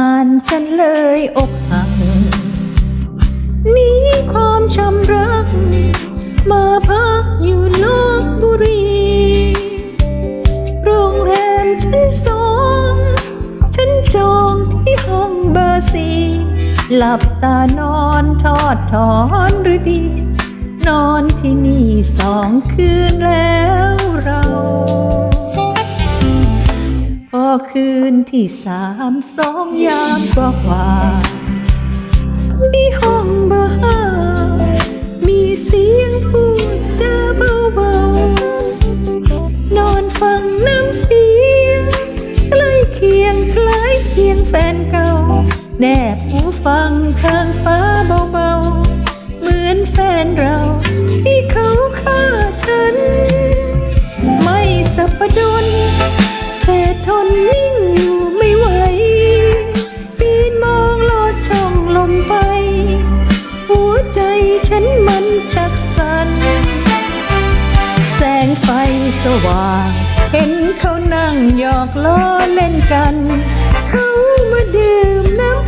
านฉันเลยอกหักนีความช้ำรัก มาพักอยู่ลบบุรี โรงแรมชั้นสอง ฉันจองที่ห้องเบอร์สี่หลับตานอนทอดถอนหรือดี นอนที่นี่สองคืนแล้วเรา คืนที่สามสองยามกว่ากว่าที่ห้องเบอร์ห้ามีเสียงพูดจาเบาๆนอนฟังน้ำเสียง ใกล้เคียงคล้ายเสียงแฟนเก่า แนบหูฟัง นิ่งอยู่ไม่ไหว ปีนมองลอดช่องลมไป หัวใจฉันมันชักสั่นแสงไฟสว่าง เห็นเขานั่งหยอกล้อเล่นกัน เขามาดื่มน้ำ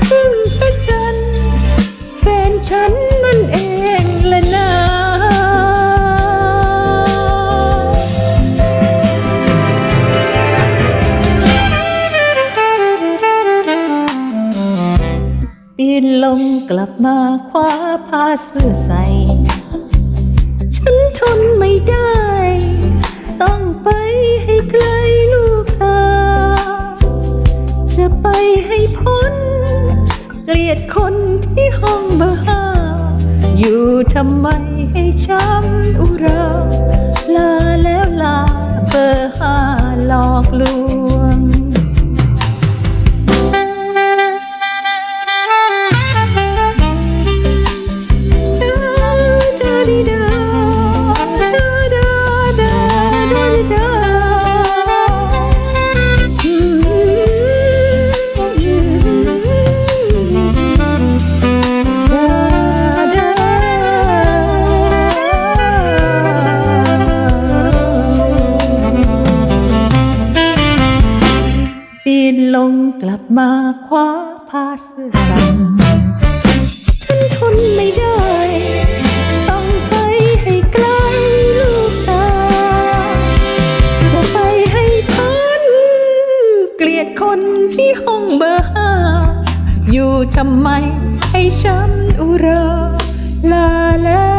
ปีนลงกลับมาคว้าผ้าเสื้อใส่ ฉันทนไม่ได้ ต้องไปให้ไกลลูกตาจะไปให้พ้น เกลียดคนที่ห้องเบอร์ห้าอยู่ทำไมให้ช้ำอุรา ลาแล้วลาเบอร์ห้าหลอกลวง นลงกลับมาคว้าผ้าเสื้อสั่นฉันทนไม่ได้ ต้องไปให้ไกลลูกตา จะไปให้พ้นเกลียดคนที่ห้องเบอร์ห้าอยู่ทำไมให้ช้ำอุราลาแล้ว